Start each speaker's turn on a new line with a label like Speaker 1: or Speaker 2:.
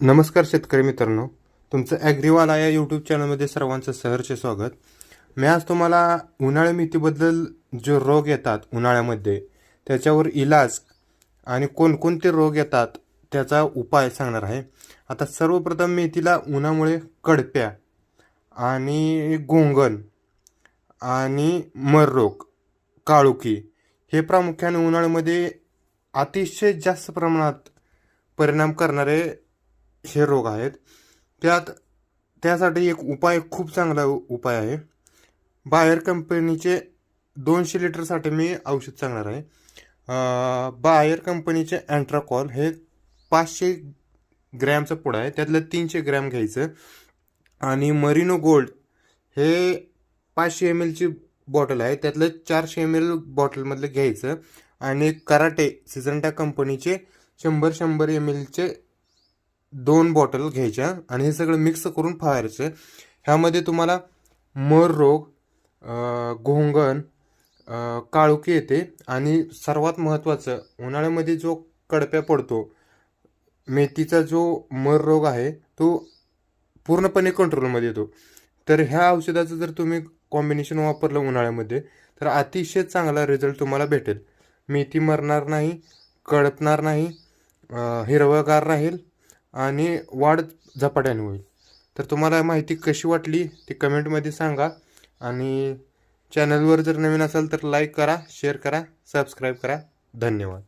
Speaker 1: नमस्कार शेतकरी मित्रांनो. तुमचं ॲग्रीवाला या यूट्यूब चॅनलमध्ये सर्वांचं सहर्ष स्वागत. मी आज तुम्हाला उन्हाळी मेथीबद्दल जो रोग येतात उन्हाळ्यामध्ये त्याच्यावर इलाज आणि कोणकोणते रोग येतात त्याचा उपाय सांगणार आहे. आता सर्वप्रथम मेथीला उन्हामुळे कडप्या आणि गोंगण आणि मररोग काळुकी हे प्रामुख्याने उन्हाळ्यामध्ये अतिशय जास्त प्रमाणात परिणाम करणारे हे रोग आहेत. त्यात त्यासाठी एक उपाय खूप चांगला उपाय आहे. बायर कंपनीचे दोनशे लिटरसाठी मी औषध सांगणार आहे. बाहेर बायर कंपनीचे अँट्राकॉल हे पाचशे ग्रॅमचं पुडा आहे. त्यातलं तीनशे ग्रॅम घ्यायचं. आणि मरिनो गोल्ड हे पाचशे एम एलची बॉटल आहे. त्यातलं चारशे एम एल बॉटलमधलं घ्यायचं. आणि कराटे सिझंटा कंपनीचे शंभर शंभर एम एलचे दोन बॉटल घ्यायच्या आणि हे सगळं मिक्स करून फवारायचं ह्यामध्ये तुम्हाला मर रोग घोंगण काळुकी येते आणि सर्वात महत्त्वाचं उन्हाळ्यामध्ये जो कडप्या पडतो मेथीचा जो मर रोग आहे तो पूर्णपणे कंट्रोलमध्ये येतो. तर ह्या औषधाचं जर तुम्ही कॉम्बिनेशन वापरलं उन्हाळ्यामध्ये तर अतिशय चांगला रिझल्ट तुम्हाला भेटेल. मेथी मरणार नाही कळपणार नाही हिरवगार राहील आणि वाढ झपाट्याने होईल. तर तुम्हाला माहिती कशी वाटली ती कमेंटमध्ये सांगा आणि चॅनलवर जर नवीन असाल तर लाईक करा शेअर करा सबस्क्राईब करा. धन्यवाद.